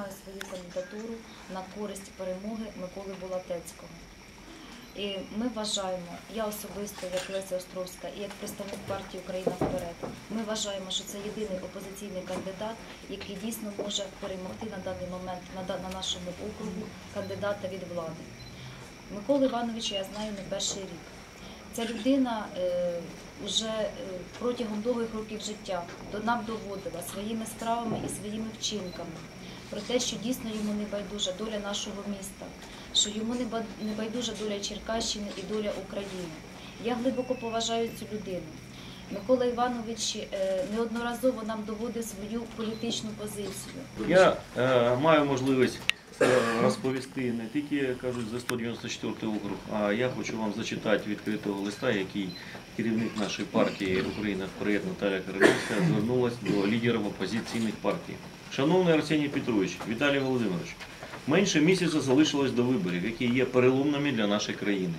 знімаю свою кандидатуру на користь перемоги Миколи Булатецького. І ми вважаємо, я особисто, як Леся Островська, і як представник партії Україна вперед, ми вважаємо, що це єдиний опозиційний кандидат, який дійсно може перемогти на даний момент на, нашому округу кандидата від влади. Миколу Івановича я знаю не перший рік. Ця людина е, вже е, протягом довгих років життя нам доводила своїми справами і своїми вчинками про те, що дійсно йому не байдужа доля нашого міста, що йому не ба- байдужа доля Черкащини і доля України. Я глибоко поважаю цю людину. Микола Іванович е, неодноразово нам доводив свою політичну позицію. Я е, маю можливість розповісти не тільки кажуть за 194 округ, а я хочу вам зачитати відкритого листа, який керівник нашої партії Україна вперед Наталя Королівська звернулася до лідерів опозиційних партій. Шановний Арсеній Петрович, Віталій Володимирович, менше місяця залишилось до виборів, які є переломними для нашої країни.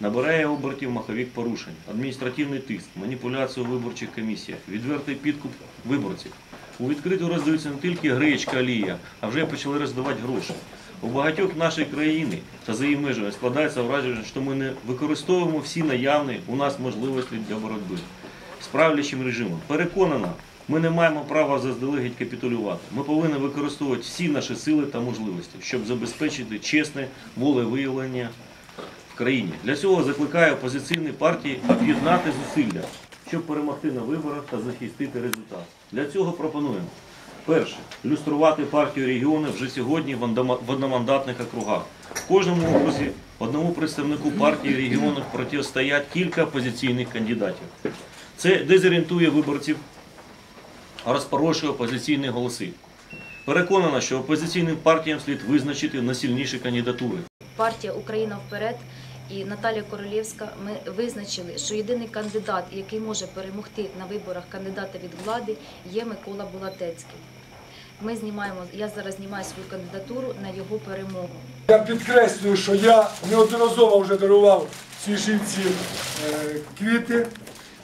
Набирає обертів маховік порушень, адміністративний тиск, маніпуляцію у виборчих комісіях, відвертий підкуп виборців. У відкрито роздаються не тільки гречка олія, а вже почали роздавати гроші. У багатьох нашої країни та за її межами складається враження, що ми не використовуємо всі наявні у нас можливості для боротьби з правлячим режимом. Переконана, ми не маємо права заздалегідь капітулювати. Ми повинні використовувати всі наші сили та можливості, щоб забезпечити чесне волевиявлення в країні. Для цього закликаю опозиційні партії об'єднати зусилля, щоб перемогти на виборах та захистити результат. Для цього пропонуємо. Перше, люструвати партію регіону вже сьогодні в одномандатних округах. В кожному окрузі одному представнику партії регіону протистоять кілька опозиційних кандидатів. Це дезорієнтує виборців, розпорошує опозиційні голоси. Переконана, що опозиційним партіям слід визначити найсильніші кандидатури. партія Україна вперед і Наталія Королєвська. Ми визначили, що єдиний кандидат, який може перемогти на виборах кандидата від влади, є Микола Булатецький. Ми знімаємо. Я зараз знімаю свою кандидатуру на його перемогу. Я підкреслюю, що я неодноразово вже дарував цій жінці е, квіти.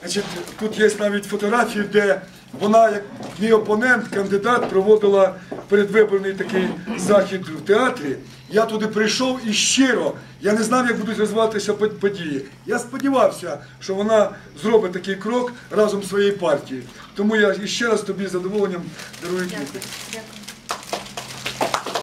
Значить, тут є навіть фотографії, де вона, як мій опонент, кандидат, проводила передвиборний такий захід в театрі. Я туди прийшов і щиро, я не знав, як будуть розвиватися події. Я сподівався, що вона зробить такий крок разом з своєю партією. Тому я ще раз тобі з задоволенням дарую квіти. Дякую.